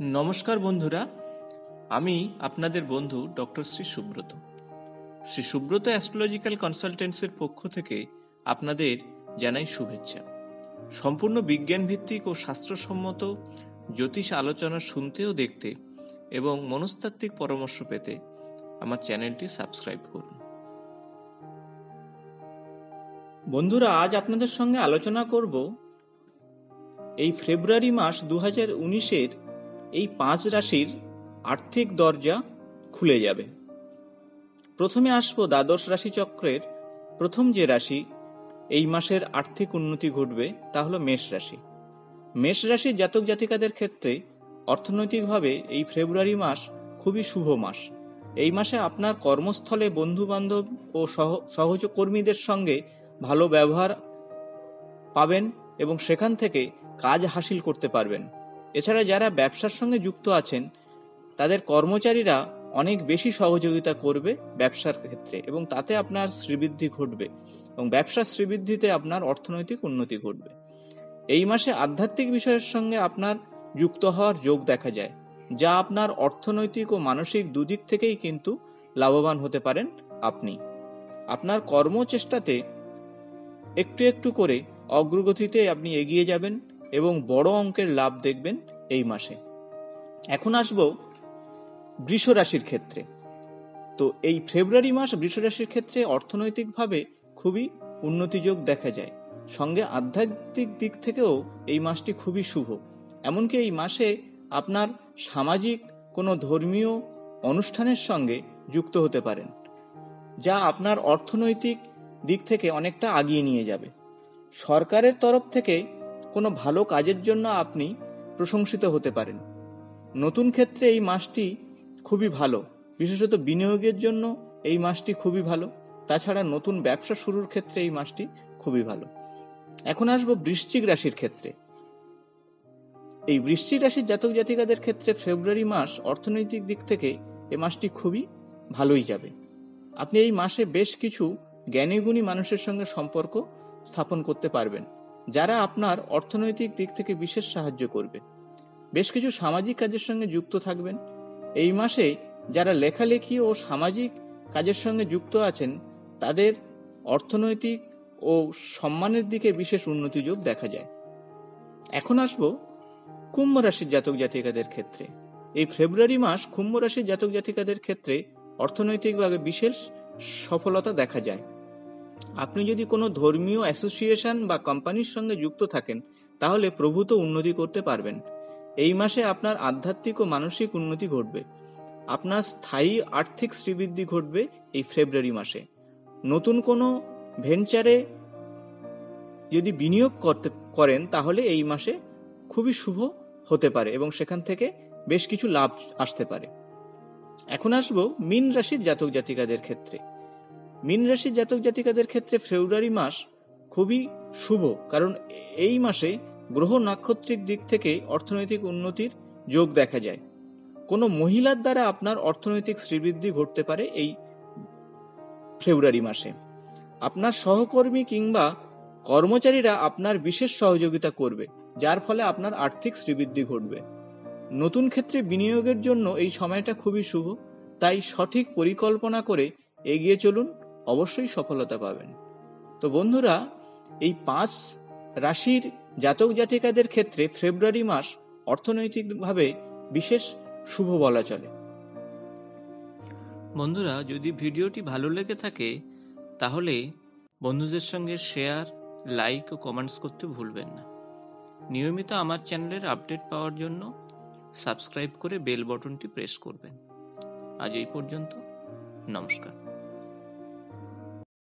নমস্কার বন্ধুরা, আমি আপনাদের বন্ধু ডক্টর শ্রী সুব্রত। শ্রী সুব্রত অ্যাস্ট্রোলজিক্যাল কনসালটেন্সির পক্ষ থেকে আপনাদের জানাই শুভেচ্ছা। সম্পূর্ণ বিজ্ঞান ভিত্তিক ও শাস্ত্রসম্মত জ্যোতিষ আলোচনা শুনতে ও দেখতে এবং মনস্তাত্ত্বিক পরামর্শ পেতে আমার চ্যানেলটি সাবস্ক্রাইব করুন। বন্ধুরা, আজ আপনাদের সঙ্গে আলোচনা করব এই ফেব্রুয়ারি মাস দু হাজার উনিশের এই পাঁচ রাশির আর্থিক দরজা খুলে যাবে। প্রথমে আসব দ্বাদশ রাশি চক্রের প্রথম যে রাশি, এই মাসের আর্থিক উন্নতি ঘটবে, তা হলো মেষ রাশি। মেষ রাশির জাতক জাতিকাদের ক্ষেত্রে অর্থনৈতিকভাবে এই ফেব্রুয়ারি মাস খুবই শুভ মাস। এই মাসে আপনার কর্মস্থলে বন্ধু বান্ধব ও সহ সহকর্মীদের সঙ্গে ভালো ব্যবহার পাবেন এবং সেখান থেকে কাজ হাসিল করতে পারবেন। এছাড়া যারা ব্যবসার সঙ্গে যুক্ত আছেন, তাদের কর্মচারীরা অনেক বেশি সহযোগিতা করবে ব্যবসার ক্ষেত্রে এবং তাতে আপনার শ্রীবৃদ্ধি ঘটবে এবং ব্যবসার শ্রীবৃদ্ধিতে আপনার অর্থনৈতিক উন্নতি ঘটবে। এই মাসে আধ্যাত্মিক বিষয়ের সঙ্গে আপনার যুক্ত হওয়ার যোগ দেখা যায়, যা আপনার অর্থনৈতিক ও মানসিক দুদিক থেকেই কিন্তু লাভবান হতে পারেন আপনি। আপনার কর্মচেষ্টাতে একটু একটু করে অগ্রগতিতে আপনি এগিয়ে যাবেন এবং বড় অঙ্কের লাভ দেখবেন এই মাসে। এখন আসব বৃষ রাশির ক্ষেত্রে। তো এই ফেব্রুয়ারি মাস বৃষ রাশির ক্ষেত্রে অর্থনৈতিকভাবে খুবই উন্নতিযোগ দেখা যায়। সঙ্গে আধ্যাত্মিক দিক থেকেও এই মাসটি খুবই শুভ। এমনকি এই মাসে আপনার সামাজিক কোনো ধর্মীয় অনুষ্ঠানের সঙ্গে যুক্ত হতে পারেন, যা আপনার অর্থনৈতিক দিক থেকে অনেকটা আগিয়ে নিয়ে যাবে। সরকারের তরফ থেকে কোনো ভালো কাজের জন্য আপনি প্রশংসিত হতে পারেন। নতুন ক্ষেত্রে এই মাসটি খুবই ভালো। বিশেষত বিনিয়োগের জন্য এই মাসটি খুবই ভালো। তাছাড়া নতুন ব্যবসা শুরুর ক্ষেত্রে এই মাসটি খুবই ভালো। এখন আসব বৃশ্চিক রাশির ক্ষেত্রে। এই বৃশ্চিক রাশির জাতক জাতিকাদের ক্ষেত্রে ফেব্রুয়ারি মাস অর্থনৈতিক দিক থেকে এ মাসটি খুবই ভালোই যাবে। আপনি এই মাসে বেশ কিছু জ্ঞানীগুণী মানুষের সঙ্গে সম্পর্ক স্থাপন করতে পারবেন। যারা আপনার অর্থনৈতিক দিক থেকে বিশেষ সাহায্য করবে। বেশ কিছু সামাজিক কাজের সঙ্গে যুক্ত থাকবেন। এই মাসে যারা লেখালেখি ও সামাজিক কাজের সঙ্গে যুক্ত আছেন, তাদের অর্থনৈতিক ও সম্মানের দিকে বিশেষ উন্নতি যোগ দেখা যায়। এখন আসব কুম্ভ রাশির জাতক জাতিকাদের ক্ষেত্রে। এই ফেব্রুয়ারি মাস কুম্ভ রাশির জাতক জাতিকাদের ক্ষেত্রে অর্থনৈতিকভাবে বিশেষ সফলতা দেখা যায়। আপনি যদি কোনো ধর্মীয় অ্যাসোসিয়েশন বা কোম্পানির সঙ্গে যুক্ত থাকেন, তাহলে প্রভূত উন্নতি করতে পারবেন। এই মাসে আপনার আধ্যাত্মিক ও মানসিক উন্নতি ঘটবে। আপনার স্থায়ী আর্থিক শ্রীবৃদ্ধি ঘটবে এই ফেব্রুয়ারি মাসে। নতুন কোনো ভেঞ্চারে যদি বিনিয়োগ করতে করেন, তাহলে এই মাসে খুবই শুভ হতে পারে এবং সেখান থেকে বেশ কিছু লাভ আসতে পারে। এখন আসব মিন রাশির জাতক জাতিকাদের ক্ষেত্রে। মীন রাশির জাতক জাতিকাদের ক্ষেত্রে ফেব্রুয়ারি মাস খুবই শুভ, কারণ এই মাসে গ্রহ নাক্ষত্রিক দিক থেকে অর্থনৈতিক উন্নতির যোগ দেখা যায়। কোনো মহিলার দ্বারা আপনার অর্থনৈতিক শ্রীবৃদ্ধি ঘটতে পারে এই ফেব্রুয়ারি মাসে। আপনার সহকর্মী কিংবা কর্মচারীরা আপনার বিশেষ সহযোগিতা করবে, যার ফলে আপনার আর্থিক শ্রীবৃদ্ধি ঘটবে। নতুন ক্ষেত্রে বিনিয়োগের জন্য এই সময়টা খুবই শুভ, তাই সঠিক পরিকল্পনা করে এগিয়ে চলুন। অবশ্যই সফলতা পাবেন। তো বন্ধুরা, এই পাঁচ রাশির জাতক জাতিকাদের ক্ষেত্রে ফেব্রুয়ারি মাস অর্থনৈতিকভাবে বিশেষ শুভ বলা চলে। বন্ধুরা, যদি ভিডিওটি ভালো লেগে থাকে, তাহলে বন্ধুদের সঙ্গে শেয়ার, লাইক ও কমেন্টস করতে ভুলবেন না। নিয়মিত আমার চ্যানেলের আপডেট পাওয়ার জন্য সাবস্ক্রাইব করে বেল বটনটি প্রেস করবেন। আজ এই পর্যন্ত, নমস্কার।